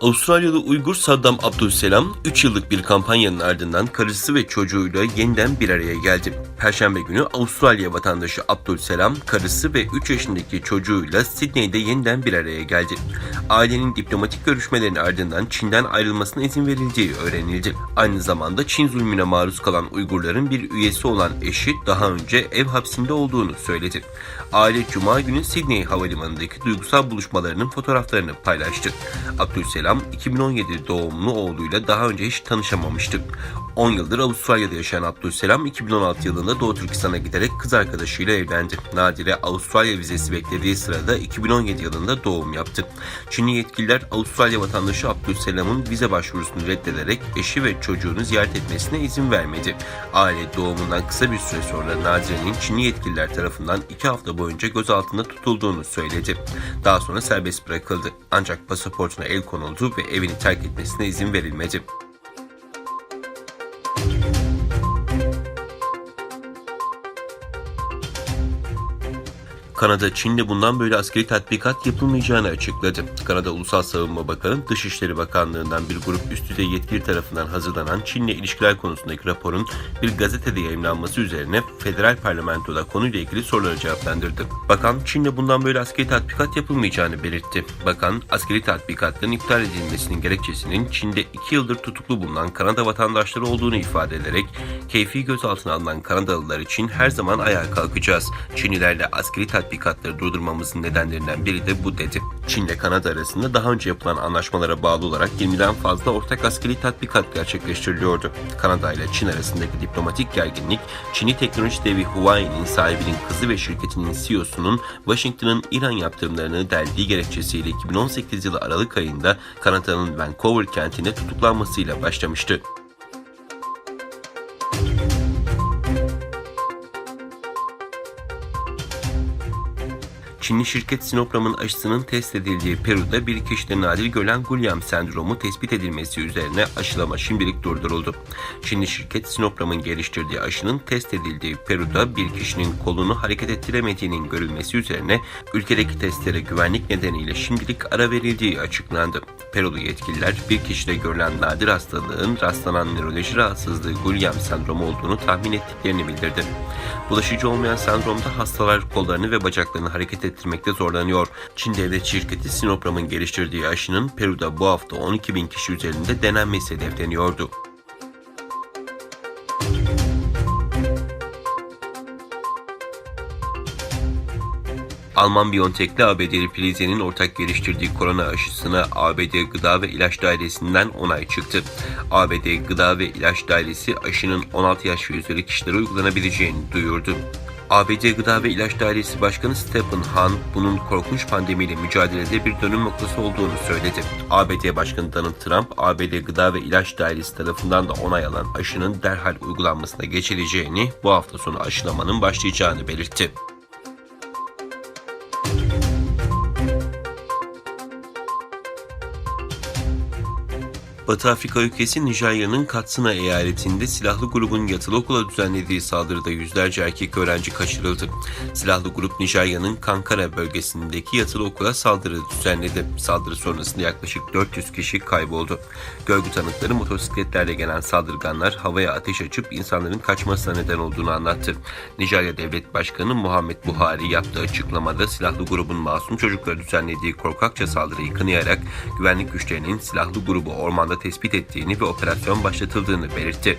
Avustralyalı Uygur Saddam Abdülselam 3 yıllık bir kampanyanın ardından karısı ve çocuğuyla yeniden bir araya geldi. Perşembe günü Avustralya vatandaşı Abdülselam, karısı ve 3 yaşındaki çocuğuyla Sydney'de yeniden bir araya geldi. Ailenin diplomatik görüşmelerin ardından Çin'den ayrılmasına izin verildiği öğrenildi. Aynı zamanda Çin zulmüne maruz kalan Uygurların bir üyesi olan eşi daha önce ev hapsinde olduğunu söyledi. Aile Cuma günü Sydney Havalimanı'ndaki duygusal buluşmalarının fotoğraflarını paylaştı. Abdülselam 2017 doğumlu oğluyla daha önce hiç tanışamamıştı. 10 yıldır Avustralya'da yaşayan Abdülselam 2016 yılında Doğu Türkistan'a giderek kız arkadaşıyla evlendi. Nadire Avustralya vizesi beklediği sırada 2017 yılında doğum yaptı. Çinli yetkililer Avustralya vatandaşı Abdülselam'ın vize başvurusunu reddederek eşi ve çocuğunu ziyaret etmesine izin vermedi. Aile doğumundan kısa bir süre sonra Nadire'nin Çinli yetkililer tarafından 2 hafta boyunca gözaltında tutulduğunu söyledi. Daha sonra serbest bırakıldı. Ancak pasaportuna el konuldu ve evini terk etmesine izin verilmedi. Kanada, Çin'de bundan böyle askeri tatbikat yapılmayacağını açıkladı. Kanada Ulusal Savunma Bakanı, Dışişleri Bakanlığı'ndan bir grup üst düzey yetkili tarafından hazırlanan Çin'le ilişkiler konusundaki raporun bir gazetede yayınlanması üzerine federal parlamentoda konuyla ilgili soruları cevaplandırdı. Bakan, Çin'de bundan böyle askeri tatbikat yapılmayacağını belirtti. Bakan, askeri tatbikatların iptal edilmesinin gerekçesinin Çin'de 2 yıldır tutuklu bulunan Kanada vatandaşları olduğunu ifade ederek, keyfi gözaltına alınan Kanadalılar için her zaman ayağa kalkacağız. Çinlilerle askeri tatbikatları durdurmamızın nedenlerinden biri de bu dedi. Çin ile Kanada arasında daha önce yapılan anlaşmalara bağlı olarak 20'den fazla ortak askeri tatbikat gerçekleştiriliyordu. Kanada ile Çin arasındaki diplomatik gerginlik, Çin'i teknoloji devi Huawei'nin sahibinin kızı ve şirketinin CEO'sunun Washington'ın İran yaptırımlarını deldiği gerekçesiyle 2018 yılı Aralık ayında Kanada'nın Vancouver kentinde tutuklanmasıyla başlamıştı. Çinli şirket Sinopharm'ın aşısının test edildiği Peru'da bir kişide nadir gölen Gulyam sendromu tespit edilmesi üzerine aşılama şimdilik durduruldu. Çinli şirket Sinopharm'ın geliştirdiği aşının test edildiği Peru'da bir kişinin kolunu hareket ettiremediğinin görülmesi üzerine ülkedeki testlere güvenlik nedeniyle şimdilik ara verildiği açıklandı. Perulu yetkililer bir kişide görülen nadir hastalığın rastlanan nöroloji rahatsızlığı Gulyam sendromu olduğunu tahmin ettiklerini bildirdi. Bulaşıcı olmayan sendromda hastalar kollarını ve bacaklarını hareket ettirmekte zorlanıyor. Çin devlet şirketi Sinopharm'ın geliştirdiği aşının Peru'da bu hafta 12 bin kişi üzerinde denenmesi hedefleniyordu. Alman Biontech'le ABD'li Pfizer'in ortak geliştirdiği korona aşısına ABD Gıda ve İlaç Dairesi'nden onay çıktı. ABD Gıda ve İlaç Dairesi aşının 16 yaş ve üzeri kişilere uygulanabileceğini duyurdu. ABD Gıda ve İlaç Dairesi Başkanı Stephen Hahn, bunun korkunç pandemiyle mücadelede bir dönüm noktası olduğunu söyledi. ABD Başkanı Donald Trump, ABD Gıda ve İlaç Dairesi tarafından da onay alan aşının derhal uygulanmasına geçileceğini, bu hafta sonu aşılamanın başlayacağını belirtti. Batı Afrika ülkesi Nijerya'nın Katsina eyaletinde silahlı grubun yatılı okula düzenlediği saldırıda yüzlerce erkek öğrenci kaçırıldı. Silahlı grup Nijerya'nın Kankara bölgesindeki yatılı okula saldırı düzenledi. Saldırı sonrasında yaklaşık 400 kişi kayboldu. Görgü tanıkları motosikletlerle gelen saldırganlar havaya ateş açıp insanların kaçmasına neden olduğunu anlattı. Nijerya Devlet Başkanı Muhammed Buhari yaptığı açıklamada silahlı grubun masum çocuklara düzenlediği korkakça saldırıyı kınayarak güvenlik güçlerinin silahlı grubu ormanda tespit ettiğini ve operasyon başlatıldığını belirtti.